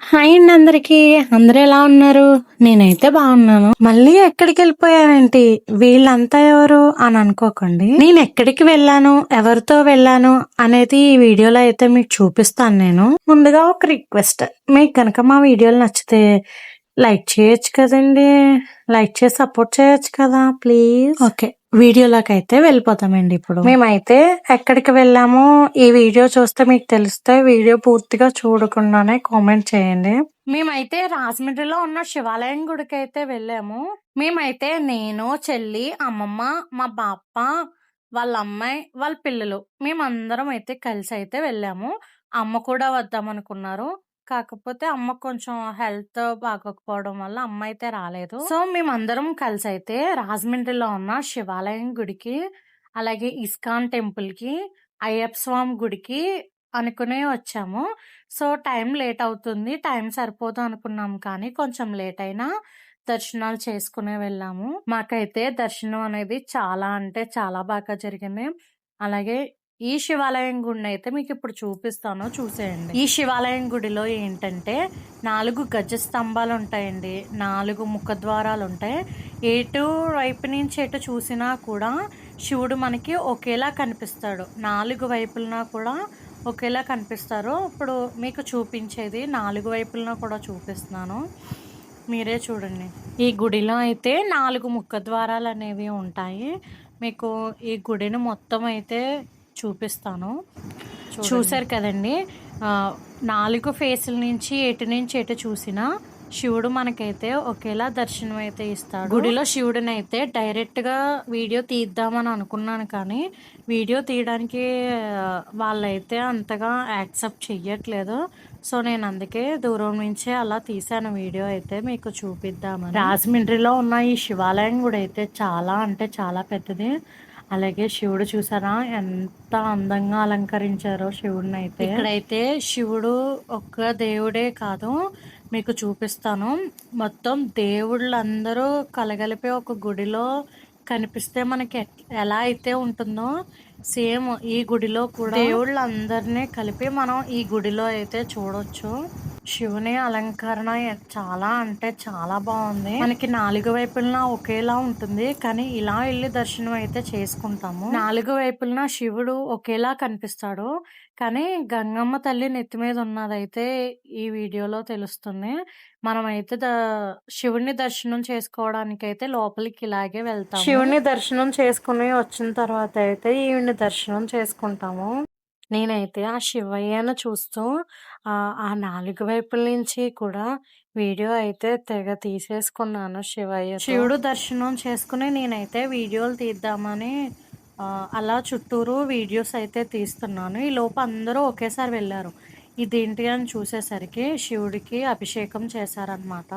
Hi అండి అందరికి. అందరూ ఎలా ఉన్నారు? నేనైతే బాగున్నాను. మళ్ళీ ఎక్కడికి వెళ్ళిపోయానంటే వీళ్ళంతా ఎవరు అని అనుకోకండి. నేను ఎక్కడికి వెళ్ళాను? ఎవరితో వెళ్ళాను? అనేది ఈ వీడియోలో అయితే మీకు చూపిస్తాను నేను. ముందుగా ఒక రిక్వెస్ట్. మీకు కనుక మా వీడియోలు నచ్చితే లైక్ చేయొచ్చు కదండి. లైక్ చేసి సపోర్ట్ చేయొచ్చు కదా ప్లీజ్. ఓకే. వీడియోలోకి అయితే వెళ్ళిపోతామండి ఇప్పుడు. మేమైతే ఎక్కడికి వెళ్ళామో ఈ వీడియో చూస్తే మీకు తెలిస్తే వీడియో పూర్తిగా చూడకుండానే కామెంట్ చేయండి. మేమైతే రాజమండ్రిలో ఉన్న శివాలయం గుడికి అయితే వెళ్ళాము. మేమైతే నేను చెల్లి అమ్మమ్మ మా బాప్ప వాళ్ళ అమ్మాయి వాళ్ళ పిల్లలు మేమందరం అయితే కలిసి అయితే వెళ్ళాము. అమ్మ కూడా వద్దాం అనుకున్నారు కాకపోతే అమ్మ కొంచెం హెల్త్ బాగోకపోవడం వల్ల అమ్మ అయితే రాలేదు. సో మేమందరం కలిసి అయితే రాజమండ్రిలో ఉన్న శివాలయం గుడికి అలాగే ఇస్కాన్ టెంపుల్కి అయ్యప్ప స్వామి గుడికి అనుకునే వచ్చాము. సో టైం లేట్ అవుతుంది టైం సరిపోదు అనుకున్నాం కానీ కొంచెం లేట్ అయినా దర్శనాలు చేసుకునే వెళ్ళాము. మాకైతే దర్శనం అనేది చాలా అంటే చాలా బాగా జరిగింది. అలాగే ఈ శివాలయం గుడిని అయితే మీకు ఇప్పుడు చూపిస్తాను చూసేయండి. ఈ శివాలయం గుడిలో ఏంటంటే నాలుగు గజ స్తంభాలు ఉంటాయండి. నాలుగు ముఖద్వారాలు ఉంటాయి. ఎటు వైపు నుంచి ఎటు చూసినా కూడా శివుడు మనకి ఒకేలా కనిపిస్తాడు. నాలుగు వైపులన కూడా ఒకేలా కనిపిస్తారు. ఇప్పుడు మీకు చూపించేది నాలుగు వైపులన కూడా చూపిస్తున్నాను. మీరే చూడండి. ఈ గుడిలో అయితే నాలుగు ముఖద్వారాలు అనేవి ఉంటాయి. మీకు ఈ గుడిని మొత్తం అయితే చూపిస్తాను. చూసారు కదండి. నాలుగు ఫేసుల నుంచి ఎటు నుంచి ఎటు చూసినా శివుడు మనకైతే ఒకేలా దర్శనం అయితే ఇస్తాడు. గుడిలో శివుడిని అయితే డైరెక్ట్గా వీడియో తీద్దామని అనుకున్నాను కానీ వీడియో తీయడానికి వాళ్ళైతే అంతగా యాక్సెప్ట్ చెయ్యట్లేదు. సో నేను అందుకే దూరం నుంచే అలా తీసాను వీడియో అయితే మీకు చూపిద్దామని. రాజమండ్రిలో ఉన్న ఈ శివాలయం కూడా అయితే చాలా అంటే చాలా పెద్దది. అలాగే శివుడు చూసారా? ఎంత అందంగా అలంకరించారో శివుడిని అయితే ఇక్కడైతే శివుడు ఒక్క దేవుడే కాదు మీకు చూపిస్తాను. మొత్తం దేవుళ్ళందరూ కలగలిపే ఒక గుడిలో కనిపిస్తే మనకి ఎలా అయితే ఉంటుందో సేమ్ ఈ గుడిలో కూడా దేవుళ్ళందరినీ కలిపి మనం ఈ గుడిలో అయితే చూడొచ్చు. శివుని అలంకరణ చాలా అంటే చాలా బాగుంది. మనకి నాలుగు వైపులన ఒకేలా ఉంటుంది కానీ ఇలా వెళ్ళి దర్శనం అయితే చేసుకుంటాము. నాలుగు వైపులన శివుడు ఒకేలా కనిపిస్తాడు కానీ గంగమ్మ తల్లి నెత్తి మీద ఉన్నదైతే ఈ వీడియోలో తెలుస్తుంది. మనమైతే ద శివుని దర్శనం చేసుకోవడానికి అయితే లోపలికి ఇలాగే వెళ్తాం శివుని దర్శనం చేసుకుని వచ్చిన తర్వాత అయితే ఈవిని దర్శనం చేసుకుంటాము. నేనైతే ఆ శివయ్యను చూస్తూ ఆ నాలుగు వైపుల నుంచి కూడా వీడియో అయితే తెగ తీసేసుకున్నాను శివయ్య శివుడు దర్శనం చేసుకుని నేనైతే వీడియోలు తీద్దామని అలా చుట్టూరు వీడియోస్ అయితే తీస్తున్నాను. ఈ లోపు అందరూ ఒకేసారి వెళ్ళారు. ఇదేంటి అని చూసేసరికి శివుడికి అభిషేకం చేశారనమాట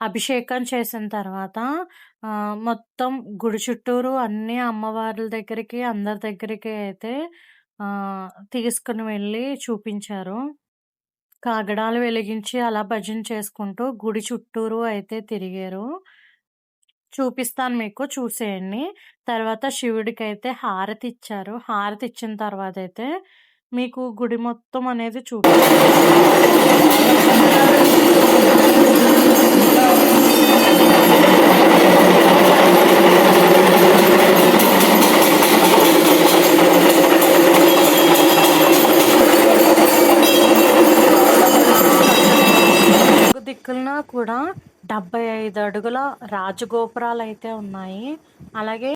అభిషేకం చేసిన తర్వాత మొత్తం గుడి చుట్టూరు అన్ని అమ్మవార్ల దగ్గరికి అందరి దగ్గరికి అయితే తీసుకుని వెళ్ళి చూపించారు. కాగడాలు వెలిగించి అలా భజన చేసుకుంటూ గుడి చుట్టూరు అయితే తిరిగారు. చూపిస్తాను మీకు చూసేయండి. తర్వాత శివుడికి అయితే హారతి ఇచ్చారు. హారతి ఇచ్చిన తర్వాత అయితే మీకు గుడి మొత్తం అనేది చూపిస్తాను. దిక్కులన కూడా డెబ్బై ఐదు అడుగుల రాజగోపురాలు అయితే ఉన్నాయి. అలాగే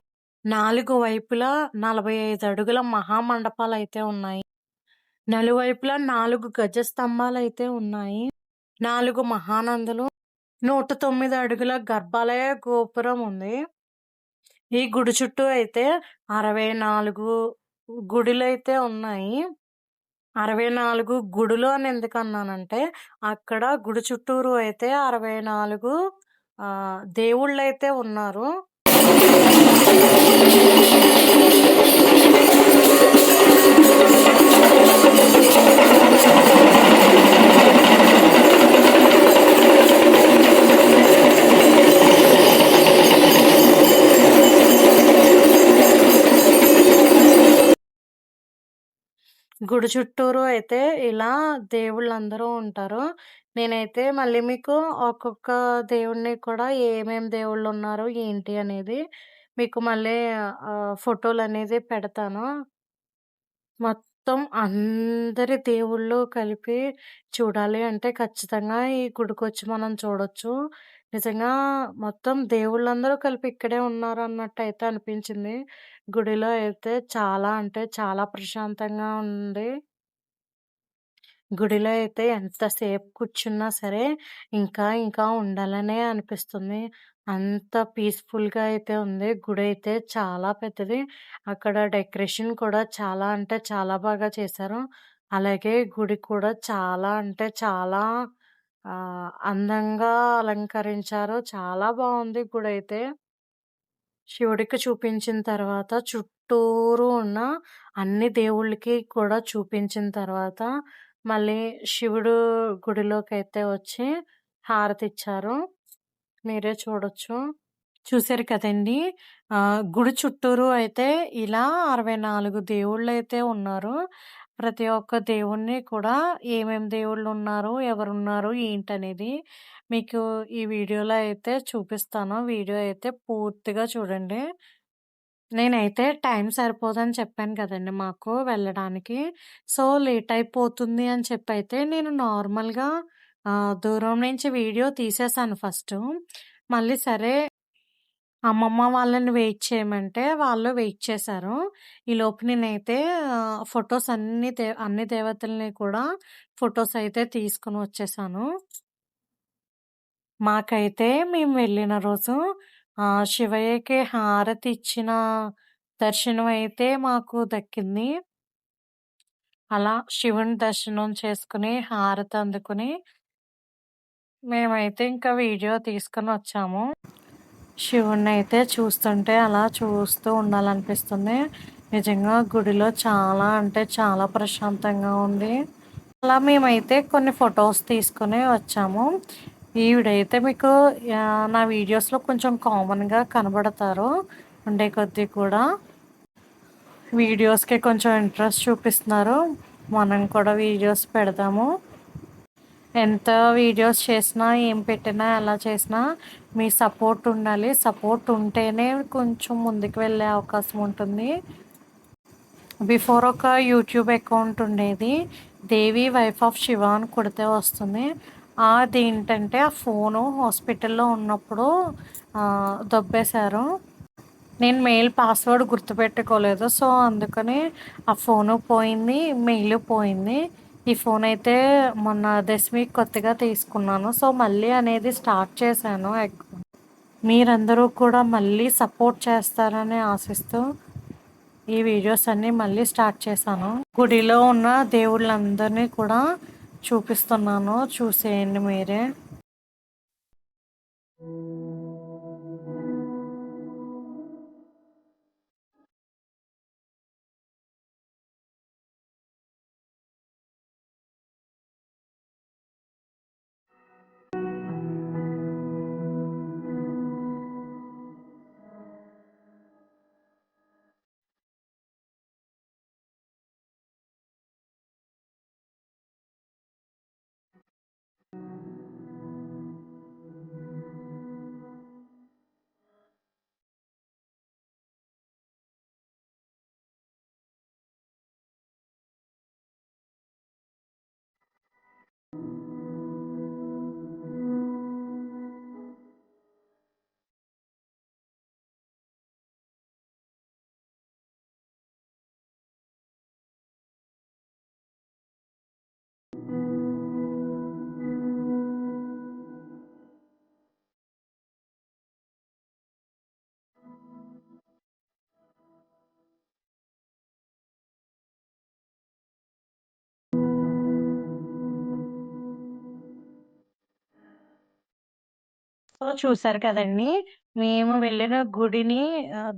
నాలుగు వైపులా నలభై ఐదు అడుగుల మహామండపాలు అయితే ఉన్నాయి. నలువైపులా నాలుగు గజ స్తంభాలు అయితే ఉన్నాయి. నాలుగు మహానందులు. నూట తొమ్మిది అడుగుల గర్భాలయ గోపురం ఉంది. ఈ గుడి చుట్టూ అయితే అరవై నాలుగు గుడులు అయితే ఉన్నాయి. అరవై నాలుగు గుడులు అని ఎందుకు అన్నానంటే అక్కడ గుడి చుట్టూరు అయితే అరవై నాలుగు దేవుళ్ళు అయితే ఉన్నారు. గుడి చుట్టూరు అయితే ఇలా దేవుళ్ళందరూ ఉంటారు. నేనైతే మళ్ళీ మీకు ఒక్కొక్క దేవుడిని కూడా ఏమేమి దేవుళ్ళు ఉన్నారు ఏంటి అనేది మీకు మళ్ళీ ఫోటోలు అనేది పెడతాను. మొత్తం అందరి దేవుళ్ళు కలిపి చూడాలి అంటే ఖచ్చితంగా ఈ గుడికొచ్చి మనం చూడొచ్చు. నిజంగా మొత్తం దేవుళ్ళందరూ కలిపి ఇక్కడే ఉన్నారు అన్నట్టు అయితే అనిపించింది. గుడిలో అయితే చాలా అంటే చాలా ప్రశాంతంగా ఉంది. గుడిలో అయితే ఎంతసేపు కూర్చున్నా సరే, ఇంకా ఇంకా ఉండాలనే అనిపిస్తుంది. అంత పీస్‌ఫుల్‌గా అయితే ఉంది. గుడి అయితే చాలా పెద్దది. అక్కడ డెకరేషన్ కూడా చాలా అంటే చాలా బాగా చేశారు. అలాగే గుడి కూడా చాలా అంటే చాలా ఆహ్, అందంగా అలంకరించారు. చాలా బావుంది గుడైతే. శివుడికి చూపించిన తర్వాత చుట్టూరు ఉన్న అన్ని దేవుళ్ళకి కూడా చూపించిన తర్వాత మళ్ళీ శివుడు గుడిలోకి అయితే వచ్చి హారతి ఇచ్చారు మీరే చూడొచ్చు. చూసారు కదండీ! గుడి చుట్టూరు అయితే ఇలా అరవై నాలుగు దేవుళ్ళు అయితే ఉన్నారు. ప్రతి ఒక్క దేవుడిని కూడా ఏమేమి దేవుళ్ళు ఉన్నారు ఎవరున్నారు, ఏంటనేది మీకు ఈ వీడియోలో అయితే చూపిస్తాను. వీడియో అయితే పూర్తిగా చూడండి. నేనైతే టైం సరిపోదని చెప్పాను కదండి మాకు వెళ్ళడానికి. సో, లేట్ అయిపోతుంది అని చెప్పైతే నేను నార్మల్‌గా దూరం నుంచి వీడియో తీసేసాను ఫస్ట్ మళ్ళీ సరే అమ్మమ్మ వాళ్ళని వెయిట్ చేయమంటే వాళ్ళు వెయిట్ చేశారు. ఈలోపు నేనైతే ఫొటోస్ అన్ని దే అన్ని దేవతల్ని కూడా ఫొటోస్ అయితే తీసుకుని వచ్చేసాను. మాకైతే మేము వెళ్ళిన రోజు ఆ, శివయ్యకి హారతి ఇచ్చిన దర్శనం అయితే మాకు దక్కింది. అలా శివుని దర్శనం చేసుకొని, హారతి అందుకుని మేమైతే ఇంకా వీడియో తీసుకొని వచ్చాము. శివుడినైతే చూస్తుంటే అలా చూస్తూ ఉండాలనిపిస్తుంది. నిజంగా గుడిలో చాలా అంటే చాలా ప్రశాంతంగా ఉంది. అలా మేమైతే కొన్ని ఫొటోస్ తీసుకొని వచ్చాము. ఈవిడైతే మీకు నా వీడియోస్‌లో కొంచెం కామన్‌గా కనబడతారు. ఉండే కొద్దీ కూడా. వీడియోస్‌కి కొంచెం ఇంట్రెస్ట్ చూపిస్తున్నారు. మనం కూడా వీడియోస్ పెడదాము. ఎంత వీడియోస్ చేసినా, ఏం పెట్టినా, ఎలా చేసినా మీ సపోర్ట్ ఉండాలి. సపోర్ట్ ఉంటేనే కొంచెం ముందుకు వెళ్ళే అవకాశం ఉంటుంది. బిఫోర్ ఒక యూట్యూబ్ అకౌంట్ ఉండేది. దేవి వైఫ్ ఆఫ్ శివ అని కొడితే వస్తుంది. అదేంటంటే ఆ ఫోను హాస్పిటల్‌లో ఉన్నప్పుడు దొబ్బేశారు. నేను మెయిల్ పాస్వర్డ్ గుర్తుపెట్టుకోలేదు. సో, అందుకని ఆ ఫోను పోయింది. మెయిల్ పోయింది. ఈ ఫోన్ అయితే మొన్న దశమి కొత్తగా తీసుకున్నాను. సో, మళ్ళీ అనేది స్టార్ట్ చేశాను. మీరందరూ కూడా మళ్ళీ సపోర్ట్ చేస్తారని ఆశిస్తూ ఈ వీడియోస్ అన్నీ మళ్ళీ స్టార్ట్ చేశాను. గుడిలో ఉన్న దేవుళ్ళందరినీ కూడా చూపిస్తున్నాను. చూసేయండి మీరే. you సో, చూసారు కదండీ! మేము వెళ్ళిన గుడిని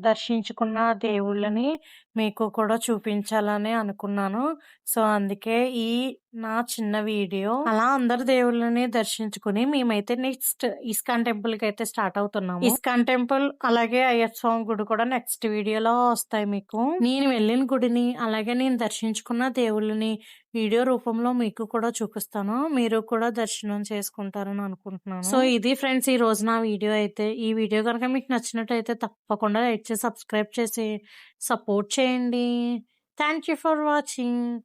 దర్శించుకున్న దేవుళ్ళని మీకు కూడా చూపించాలని అనుకున్నాను. సో, అందుకే ఈ నా చిన్న వీడియో. అలా అందరు దేవుళ్ళని దర్శించుకొని మేమైతే నెక్స్ట్ ఇస్కాన్ టెంపుల్‌కైతే స్టార్ట్ అవుతున్నాము. ఇస్కాన్ టెంపుల్ అలాగే అయ్యప్ప స్వామి గుడి కూడా నెక్స్ట్ వీడియోలో వస్తాయి మీకు. నేను వెళ్ళిన గుడిని అలాగే నేను దర్శించుకున్న దేవుళ్ళని వీడియో రూపంలో మీకు కూడా చూపిస్తాను. మీరు కూడా దర్శనం చేసుకుంటారని అనుకుంటున్నాను. సో, ఇది ఫ్రెండ్స్ ఈ రోజు నా వీడియో అయితే. ఈ వీడియో గనుక మీకు నచ్చినట్టయితే తప్పకుండా లైక్ చేసి, సబ్స్క్రైబ్ చేసి సపోర్ట్ చేయండి. Thank you for watching.